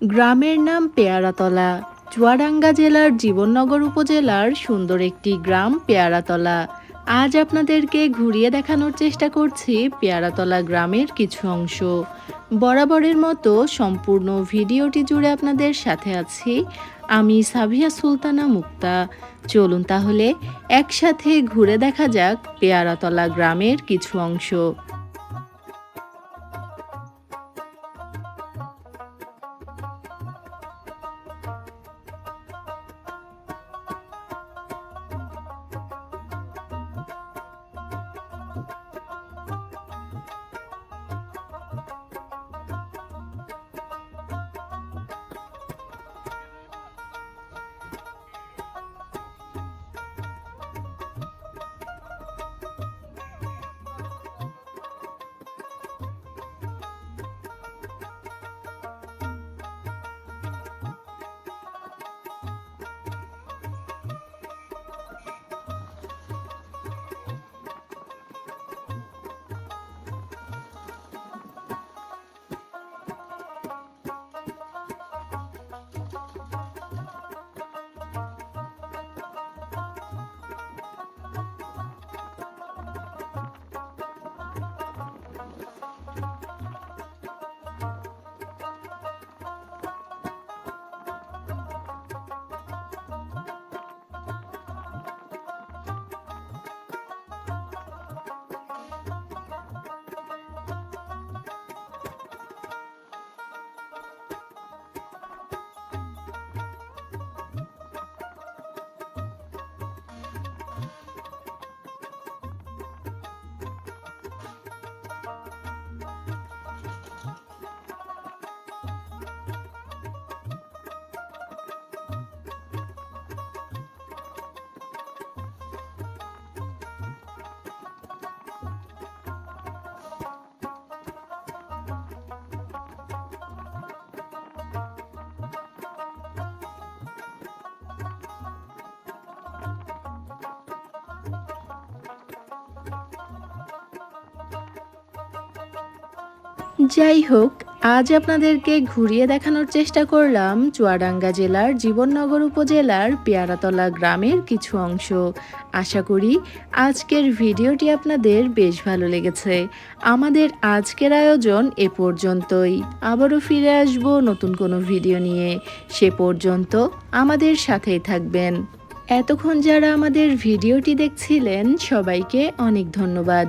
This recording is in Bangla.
গ্রামের নাম পেয়ারাতলা। চুয়াডাঙ্গা জেলার জীবননগর উপজেলার সুন্দর একটি গ্রাম পেয়ারাতলা। আজ আপনাদেরকে ঘুরিয়ে দেখানোর চেষ্টা করছি পেয়ারাতলা গ্রামের কিছু অংশ। বরাবরের মতো সম্পূর্ণ ভিডিওটি জুড়ে আপনাদের সাথে আছি আমি সাভিয়া সুলতানা মুক্তা। চলুন তাহলে একসাথে ঘুরে দেখা যাক পেয়ারাতলা গ্রামের কিছু অংশ। যাই হোক, আজ আপনাদেরকে ঘুরিয়ে দেখানোর চেষ্টা করলাম চুয়াডাঙ্গা জেলার জীবননগর উপজেলার পেয়ারাতলা গ্রামের কিছু অংশ। আশা করি আজকের ভিডিওটি আপনাদের বেশ ভালো লেগেছে। আমাদের আজকের আয়োজন এ পর্যন্তই। আবারও ফিরে আসব নতুন কোনো ভিডিও নিয়ে। সে পর্যন্ত আমাদের সাথেই থাকবেন। এতক্ষণ যারা আমাদের ভিডিওটি দেখছিলেন, সবাইকে অনেক ধন্যবাদ।